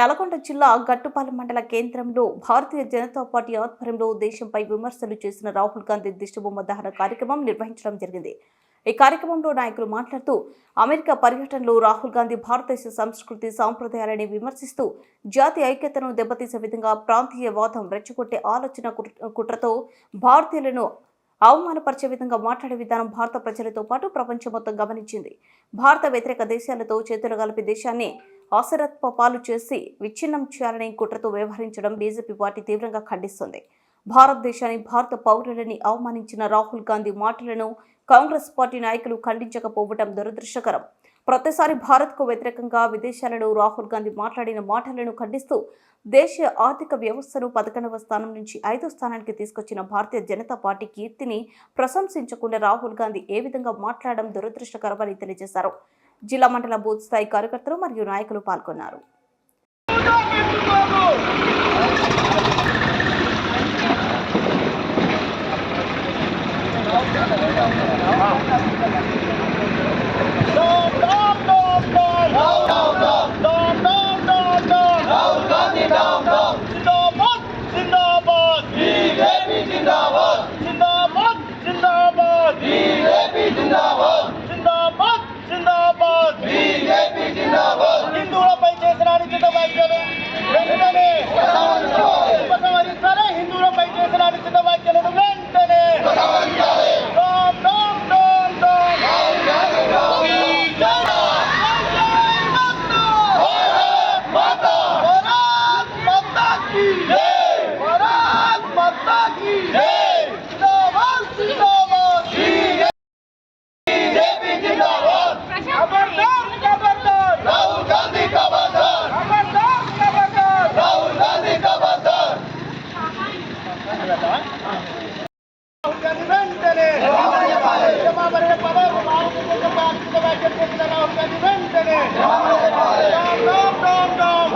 నల్గొండ జిల్లా గట్టుపాలెం మండల కేంద్రంలో భారతీయ జనతా పార్టీ ఆధ్వర్యంలో దేశంపై విమర్శలు చేసిన రాహుల్ గాంధీ దిష్టిబొమ్మ దహన కార్యక్రమం నిర్వహించడం జరిగింది. ఈ కార్యక్రమంలో నాయకులు మాట్లాడుతూ అమెరికా పర్యటనలో రాహుల్ గాంధీ భారతదేశ సంస్కృతి సాంప్రదాయాలని విమర్శిస్తూ జాతి ఐక్యతను దెబ్బతీసే విధంగా ప్రాంతీయ వాదం రెచ్చగొట్టే ఆలోచన కుట్ర- కుట్రతో భారతీయులను అవమానపరిచే విధంగా మాట్లాడే విధానం భారత ప్రజలతో పాటు ప్రపంచం మొత్తం గమనించింది. భారత వ్యతిరేక దేశాలతో చేతులు కలిపి దేశాన్ని ఆసరత్వ పాలు చేసి విచ్ఛిన్నం చేయాలని కుట్రతో వ్యవహరించడం బీజేపీ పార్టీ తీవ్రంగా ఖండిస్తుంది. భారతదేశాన్ని భారత పౌరులని అవమానించిన రాహుల్ గాంధీ మాటలను కాంగ్రెస్ పార్టీ నాయకులు ఖండించకపోవడం దురదృష్టకరం. ప్రతిసారి భారత్కు వ్యతిరేకంగా విదేశాలలో రాహుల్ గాంధీ మాట్లాడిన మాటలను ఖండిస్తూ దేశ ఆర్థిక వ్యవస్థను పదకొండవ స్థానం నుంచి ఐదో స్థానానికి తీసుకొచ్చిన భారతీయ జనతా పార్టీ కీర్తిని ప్రశంసించకుండా రాహుల్ గాంధీ ఏ విధంగా మాట్లాడడం దురదృష్టకరమని తెలియజేశారు. జిల్లా మండల బూత్ స్థాయి కార్యకర్తలు మరియు నాయకులు పాల్గొన్నారు. హిందువులపై గాంధీ వ్యాఖ్యలు చేసిన రాహుల్ గాంధీ వెంటనే రామ్, రామ్, రామ్, రామ్.